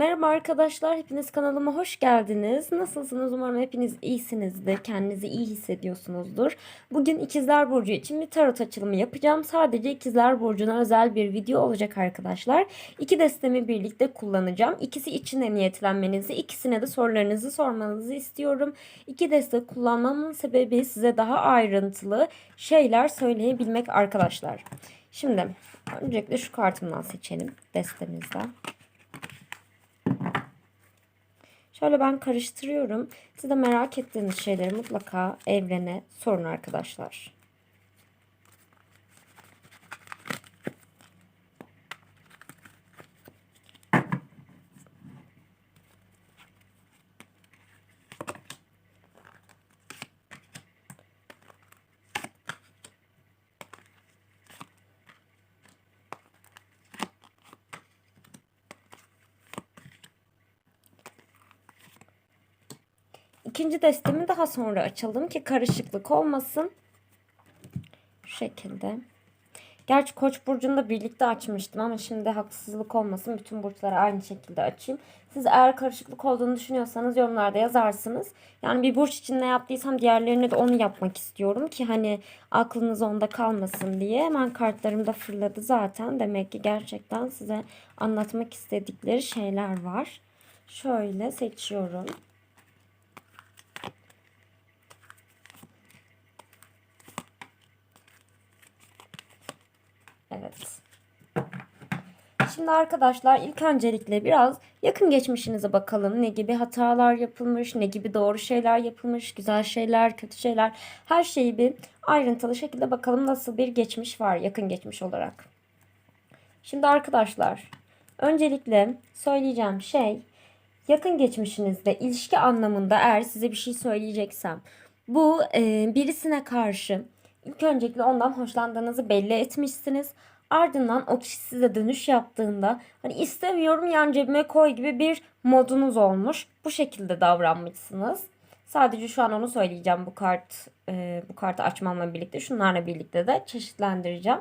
Merhaba arkadaşlar, hepiniz kanalıma hoş geldiniz. Nasılsınız? Umarım hepiniz iyisinizdir, kendinizi iyi hissediyorsunuzdur. Bugün İkizler Burcu için bir tarot açılımı yapacağım. Sadece İkizler Burcu'na özel bir video olacak arkadaşlar. İki destemi birlikte kullanacağım. İkisi içine niyetlenmenizi, ikisine de sorularınızı sormanızı istiyorum. İki deste kullanmamın sebebi size daha ayrıntılı şeyler söyleyebilmek arkadaşlar. Şimdi öncelikle şu kartımdan seçelim destemizden. Şöyle ben karıştırıyorum. Siz de merak ettiğiniz şeyleri mutlaka evrene sorun arkadaşlar. İkinci destemi daha sonra açalım ki karışıklık olmasın. Şu şekilde. Gerçi Koç burcunda birlikte açmıştım ama şimdi haksızlık olmasın. Bütün burçları aynı şekilde açayım. Siz eğer karışıklık olduğunu düşünüyorsanız yorumlarda yazarsınız. Yani bir burç için ne yaptıysam diğerlerine de onu yapmak istiyorum ki hani aklınız onda kalmasın diye. Hemen kartlarım da fırladı zaten. Demek ki gerçekten size anlatmak istedikleri şeyler var. Şöyle seçiyorum. Evet. Şimdi arkadaşlar ilk öncelikle biraz yakın geçmişinize bakalım. Ne gibi hatalar yapılmış, ne gibi doğru şeyler yapılmış, güzel şeyler, kötü şeyler. Her şeyi bir ayrıntılı şekilde bakalım nasıl bir geçmiş var yakın geçmiş olarak. Şimdi arkadaşlar öncelikle söyleyeceğim şey yakın geçmişinizde ilişki anlamında eğer size bir şey söyleyeceksem bu e, birisine karşı İlk öncelikle ondan hoşlandığınızı belli etmişsiniz. Ardından o kişi size dönüş yaptığında hani istemiyorum yan cebime koy gibi bir modunuz olmuş. Bu şekilde davranmışsınız. Sadece şu an onu söyleyeceğim bu kart e, bu kartı açmamla birlikte şunlarla birlikte de çeşitlendireceğim.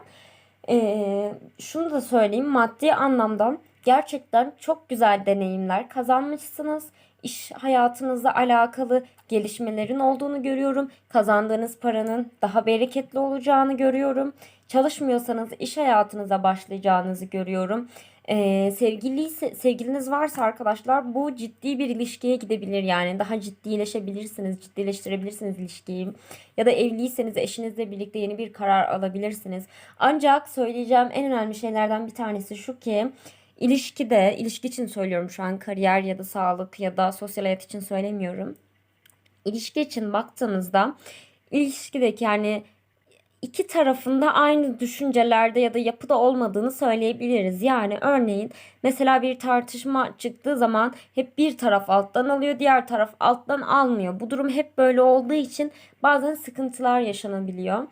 E, şunu da söyleyeyim maddi anlamda gerçekten çok güzel deneyimler kazanmışsınız iş hayatınızla alakalı gelişmelerin olduğunu görüyorum. Kazandığınız paranın daha bereketli olacağını görüyorum. Çalışmıyorsanız iş hayatınıza başlayacağınızı görüyorum. Ee, sevgili sevgiliniz varsa arkadaşlar bu ciddi bir ilişkiye gidebilir yani daha ciddileşebilirsiniz ciddileştirebilirsiniz ilişkiyi ya da evliyseniz eşinizle birlikte yeni bir karar alabilirsiniz ancak söyleyeceğim en önemli şeylerden bir tanesi şu ki İlişkide, ilişki için söylüyorum şu an kariyer ya da sağlık ya da sosyal hayat için söylemiyorum. İlişki için baktığınızda ilişkideki yani iki tarafında aynı düşüncelerde ya da yapıda olmadığını söyleyebiliriz. Yani örneğin mesela bir tartışma çıktığı zaman hep bir taraf alttan alıyor, diğer taraf alttan almıyor. Bu durum hep böyle olduğu için bazen sıkıntılar yaşanabiliyor.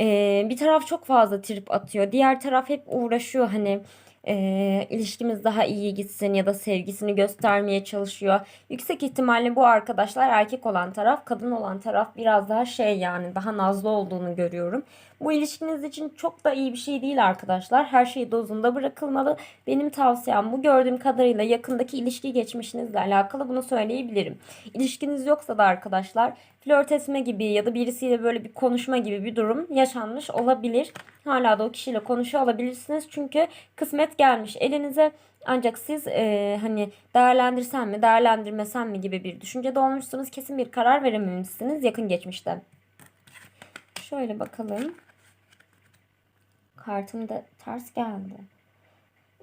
Ee, bir taraf çok fazla trip atıyor, diğer taraf hep uğraşıyor hani e, ilişkimiz daha iyi gitsin ya da sevgisini göstermeye çalışıyor. Yüksek ihtimalle bu arkadaşlar erkek olan taraf, kadın olan taraf biraz daha şey yani daha nazlı olduğunu görüyorum. Bu ilişkiniz için çok da iyi bir şey değil arkadaşlar. Her şey dozunda bırakılmalı. Benim tavsiyem bu gördüğüm kadarıyla yakındaki ilişki geçmişinizle alakalı bunu söyleyebilirim. İlişkiniz yoksa da arkadaşlar flört etme gibi ya da birisiyle böyle bir konuşma gibi bir durum yaşanmış olabilir. Hala da o kişiyle konuşuyor olabilirsiniz. Çünkü kısmet gelmiş elinize. Ancak siz e, hani değerlendirsem mi değerlendirmesem mi gibi bir düşüncede olmuşsunuz. Kesin bir karar verememişsiniz yakın geçmişte. Şöyle bakalım. Kartım da ters geldi.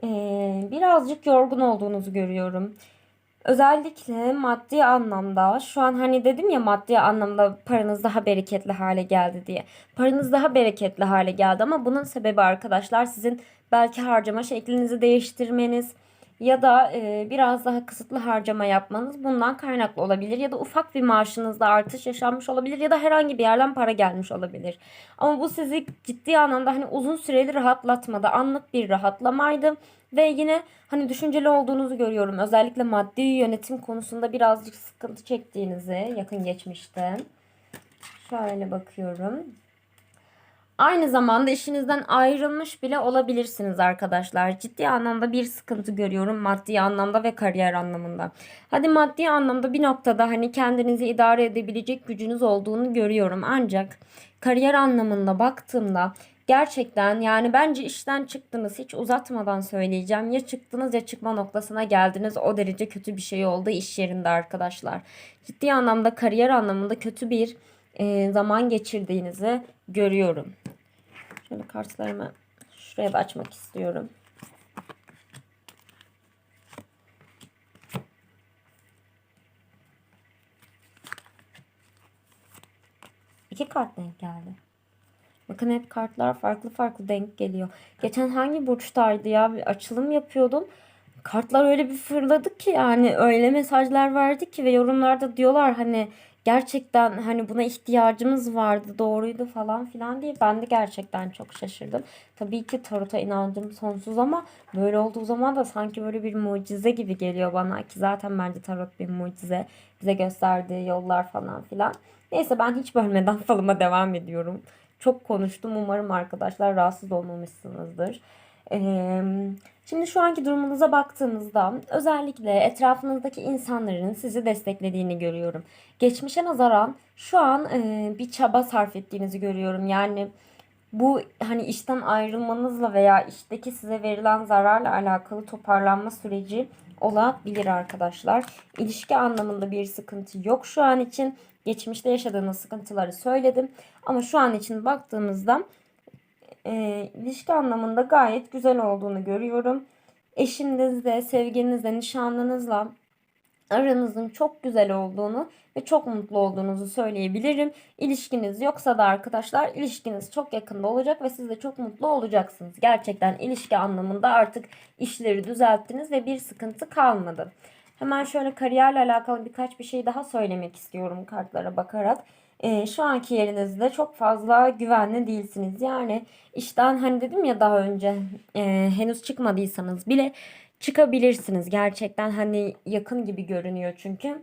Ee, birazcık yorgun olduğunuzu görüyorum. Özellikle maddi anlamda şu an hani dedim ya maddi anlamda paranız daha bereketli hale geldi diye. Paranız daha bereketli hale geldi ama bunun sebebi arkadaşlar sizin belki harcama şeklinizi değiştirmeniz ya da e, biraz daha kısıtlı harcama yapmanız bundan kaynaklı olabilir ya da ufak bir maaşınızda artış yaşanmış olabilir ya da herhangi bir yerden para gelmiş olabilir. Ama bu sizi ciddi anlamda hani uzun süreli rahatlatmadı. Anlık bir rahatlamaydı ve yine hani düşünceli olduğunuzu görüyorum. Özellikle maddi yönetim konusunda birazcık sıkıntı çektiğinizi yakın geçmişte. Şöyle bakıyorum. Aynı zamanda işinizden ayrılmış bile olabilirsiniz arkadaşlar. Ciddi anlamda bir sıkıntı görüyorum maddi anlamda ve kariyer anlamında. Hadi maddi anlamda bir noktada hani kendinizi idare edebilecek gücünüz olduğunu görüyorum. Ancak kariyer anlamında baktığımda gerçekten yani bence işten çıktınız hiç uzatmadan söyleyeceğim. Ya çıktınız ya çıkma noktasına geldiniz. O derece kötü bir şey oldu iş yerinde arkadaşlar. Ciddi anlamda kariyer anlamında kötü bir e, zaman geçirdiğinizi görüyorum. Şöyle kartlarımı şuraya da açmak istiyorum. İki kart denk geldi. Bakın hep kartlar farklı farklı denk geliyor. Geçen hangi burçtaydı ya? Bir açılım yapıyordum. Kartlar öyle bir fırladı ki yani öyle mesajlar verdi ki ve yorumlarda diyorlar hani gerçekten hani buna ihtiyacımız vardı doğruydu falan filan diye ben de gerçekten çok şaşırdım. Tabii ki tarota inancım sonsuz ama böyle olduğu zaman da sanki böyle bir mucize gibi geliyor bana ki zaten bence tarot bir mucize bize gösterdiği yollar falan filan. Neyse ben hiç bölmeden falıma devam ediyorum. Çok konuştum umarım arkadaşlar rahatsız olmamışsınızdır. Şimdi şu anki durumunuza baktığımızda özellikle etrafınızdaki insanların sizi desteklediğini görüyorum. Geçmişe nazaran şu an bir çaba sarf ettiğinizi görüyorum. Yani bu hani işten ayrılmanızla veya işteki size verilen zararla alakalı toparlanma süreci olabilir arkadaşlar. İlişki anlamında bir sıkıntı yok şu an için. Geçmişte yaşadığınız sıkıntıları söyledim. Ama şu an için baktığımızda e, ilişki anlamında gayet güzel olduğunu görüyorum. Eşinizle, sevgilinizle, nişanlınızla aranızın çok güzel olduğunu ve çok mutlu olduğunuzu söyleyebilirim. İlişkiniz yoksa da arkadaşlar ilişkiniz çok yakında olacak ve siz de çok mutlu olacaksınız. Gerçekten ilişki anlamında artık işleri düzelttiniz ve bir sıkıntı kalmadı. Hemen şöyle kariyerle alakalı birkaç bir şey daha söylemek istiyorum kartlara bakarak. Ee, şu anki yerinizde çok fazla güvenli değilsiniz. Yani işten hani dedim ya daha önce e, henüz çıkmadıysanız bile çıkabilirsiniz. Gerçekten hani yakın gibi görünüyor çünkü.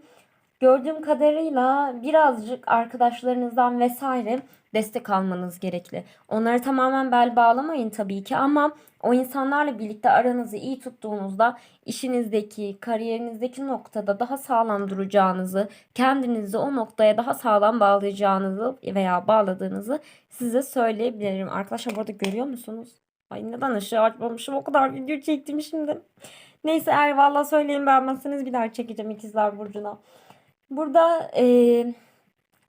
Gördüğüm kadarıyla birazcık arkadaşlarınızdan vesaire destek almanız gerekli. Onları tamamen bel bağlamayın tabii ki ama o insanlarla birlikte aranızı iyi tuttuğunuzda işinizdeki, kariyerinizdeki noktada daha sağlam duracağınızı, kendinizi o noktaya daha sağlam bağlayacağınızı veya bağladığınızı size söyleyebilirim. Arkadaşlar burada görüyor musunuz? Ay neden ışığı açmamışım o kadar video çektim şimdi. Neyse eğer valla söyleyin beğenmezseniz bir daha çekeceğim ikizler burcuna. Burada e,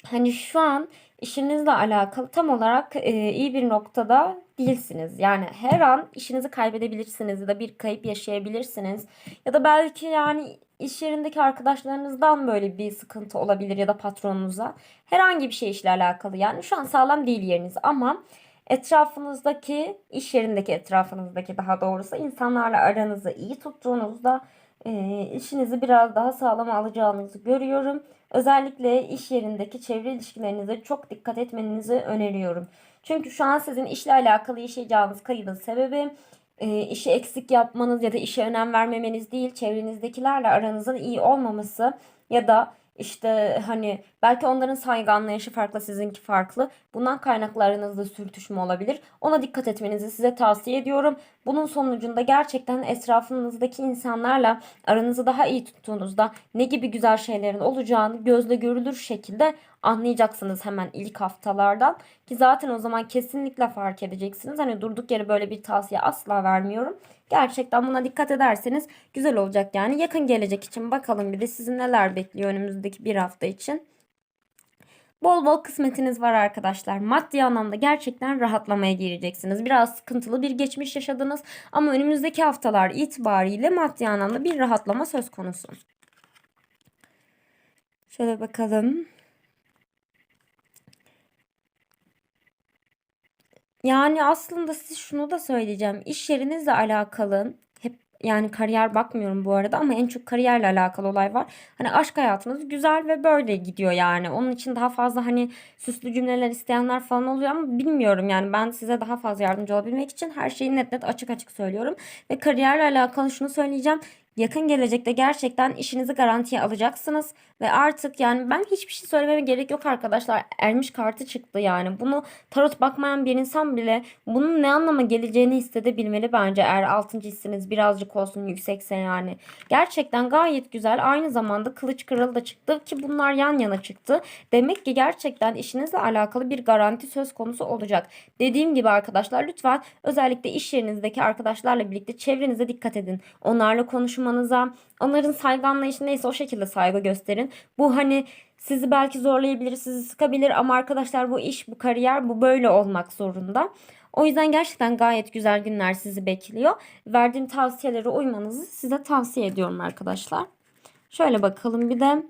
hani şu an işinizle alakalı tam olarak e, iyi bir noktada değilsiniz. Yani her an işinizi kaybedebilirsiniz ya da bir kayıp yaşayabilirsiniz. Ya da belki yani iş yerindeki arkadaşlarınızdan böyle bir sıkıntı olabilir ya da patronunuza. Herhangi bir şey işle alakalı. Yani şu an sağlam değil yeriniz ama etrafınızdaki, iş yerindeki etrafınızdaki daha doğrusu insanlarla aranızı iyi tuttuğunuzda e, işinizi biraz daha sağlam alacağınızı görüyorum. Özellikle iş yerindeki çevre ilişkilerinize çok dikkat etmenizi öneriyorum. Çünkü şu an sizin işle alakalı yaşayacağınız kaybın sebebi e, işi eksik yapmanız ya da işe önem vermemeniz değil, çevrenizdekilerle aranızın iyi olmaması ya da işte hani belki onların saygı anlayışı farklı, sizinki farklı. Bundan kaynaklı aranızda sürtüşme olabilir. Ona dikkat etmenizi size tavsiye ediyorum. Bunun sonucunda gerçekten etrafınızdaki insanlarla aranızı daha iyi tuttuğunuzda ne gibi güzel şeylerin olacağını gözle görülür şekilde anlayacaksınız hemen ilk haftalardan. Ki zaten o zaman kesinlikle fark edeceksiniz. Hani durduk yere böyle bir tavsiye asla vermiyorum. Gerçekten buna dikkat ederseniz güzel olacak yani. Yakın gelecek için bakalım bir de sizi neler bekliyor önümüzdeki bir hafta için. Bol bol kısmetiniz var arkadaşlar. Maddi anlamda gerçekten rahatlamaya gireceksiniz. Biraz sıkıntılı bir geçmiş yaşadınız ama önümüzdeki haftalar itibariyle maddi anlamda bir rahatlama söz konusu. Şöyle bakalım. Yani aslında size şunu da söyleyeceğim. İş yerinizle alakalı yani kariyer bakmıyorum bu arada ama en çok kariyerle alakalı olay var. Hani aşk hayatınız güzel ve böyle gidiyor yani. Onun için daha fazla hani süslü cümleler isteyenler falan oluyor ama bilmiyorum yani ben size daha fazla yardımcı olabilmek için her şeyi net net açık açık söylüyorum. Ve kariyerle alakalı şunu söyleyeceğim. Yakın gelecekte gerçekten işinizi garantiye alacaksınız ve artık yani ben hiçbir şey söylememe gerek yok arkadaşlar. Ermiş kartı çıktı yani. Bunu tarot bakmayan bir insan bile bunun ne anlama geleceğini hissedebilmeli bence eğer 6. hissiniz birazcık olsun yüksekse yani. Gerçekten gayet güzel. Aynı zamanda kılıç kralı da çıktı ki bunlar yan yana çıktı. Demek ki gerçekten işinizle alakalı bir garanti söz konusu olacak. Dediğim gibi arkadaşlar lütfen özellikle iş yerinizdeki arkadaşlarla birlikte çevrenize dikkat edin. Onlarla konuşmanıza, onların saygı anlayışı neyse o şekilde saygı gösterin. Bu hani sizi belki zorlayabilir, sizi sıkabilir ama arkadaşlar bu iş, bu kariyer, bu böyle olmak zorunda. O yüzden gerçekten gayet güzel günler sizi bekliyor. Verdiğim tavsiyelere uymanızı size tavsiye ediyorum arkadaşlar. Şöyle bakalım bir de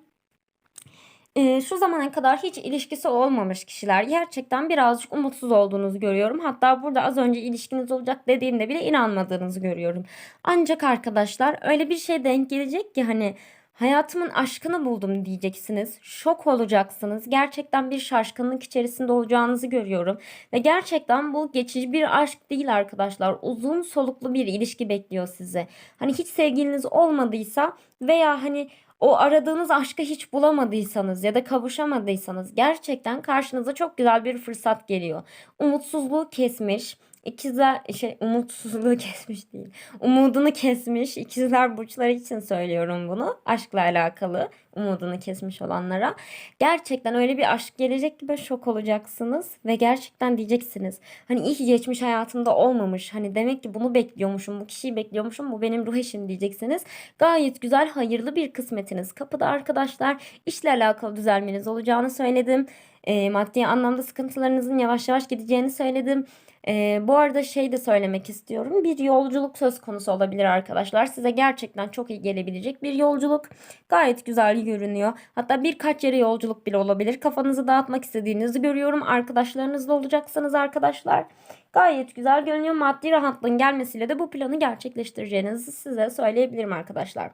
e, şu zamana kadar hiç ilişkisi olmamış kişiler gerçekten birazcık umutsuz olduğunuzu görüyorum. Hatta burada az önce ilişkiniz olacak dediğimde bile inanmadığınızı görüyorum. Ancak arkadaşlar öyle bir şey denk gelecek ki hani hayatımın aşkını buldum diyeceksiniz. Şok olacaksınız. Gerçekten bir şaşkınlık içerisinde olacağınızı görüyorum. Ve gerçekten bu geçici bir aşk değil arkadaşlar. Uzun soluklu bir ilişki bekliyor sizi. Hani hiç sevgiliniz olmadıysa veya hani o aradığınız aşkı hiç bulamadıysanız ya da kavuşamadıysanız gerçekten karşınıza çok güzel bir fırsat geliyor. Umutsuzluğu kesmiş, ikizler şey umutsuzluğu kesmiş değil. Umudunu kesmiş ikizler burçları için söylüyorum bunu. Aşkla alakalı umudunu kesmiş olanlara. Gerçekten öyle bir aşk gelecek böyle şok olacaksınız ve gerçekten diyeceksiniz. Hani iyi ki geçmiş hayatımda olmamış. Hani demek ki bunu bekliyormuşum, bu kişiyi bekliyormuşum. Bu benim ruh eşim diyeceksiniz. Gayet güzel, hayırlı bir kısmetiniz kapıda arkadaşlar. İşle alakalı düzelmeniz olacağını söyledim. E, maddi anlamda sıkıntılarınızın yavaş yavaş gideceğini söyledim. Ee, bu arada şey de söylemek istiyorum. Bir yolculuk söz konusu olabilir arkadaşlar. Size gerçekten çok iyi gelebilecek bir yolculuk. Gayet güzel görünüyor. Hatta birkaç yere yolculuk bile olabilir. Kafanızı dağıtmak istediğinizi görüyorum. Arkadaşlarınızla olacaksınız arkadaşlar. Gayet güzel görünüyor. Maddi rahatlığın gelmesiyle de bu planı gerçekleştireceğinizi size söyleyebilirim arkadaşlar.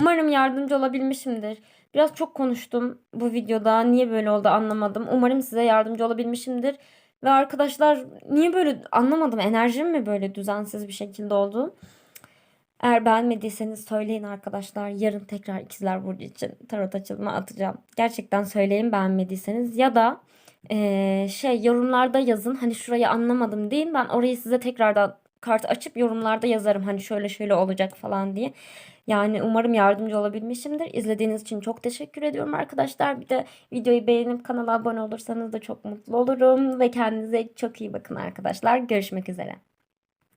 Umarım yardımcı olabilmişimdir. Biraz çok konuştum bu videoda. Niye böyle oldu anlamadım. Umarım size yardımcı olabilmişimdir. Ve arkadaşlar niye böyle anlamadım. Enerjim mi böyle düzensiz bir şekilde oldu? Eğer beğenmediyseniz söyleyin arkadaşlar. Yarın tekrar ikizler burcu için tarot açılımı atacağım. Gerçekten söyleyin beğenmediyseniz. Ya da eee, şey yorumlarda yazın. Hani şurayı anlamadım deyin. Ben orayı size tekrardan kart açıp yorumlarda yazarım. Hani şöyle şöyle olacak falan diye. Yani umarım yardımcı olabilmişimdir. İzlediğiniz için çok teşekkür ediyorum arkadaşlar. Bir de videoyu beğenip kanala abone olursanız da çok mutlu olurum. Ve kendinize çok iyi bakın arkadaşlar. Görüşmek üzere.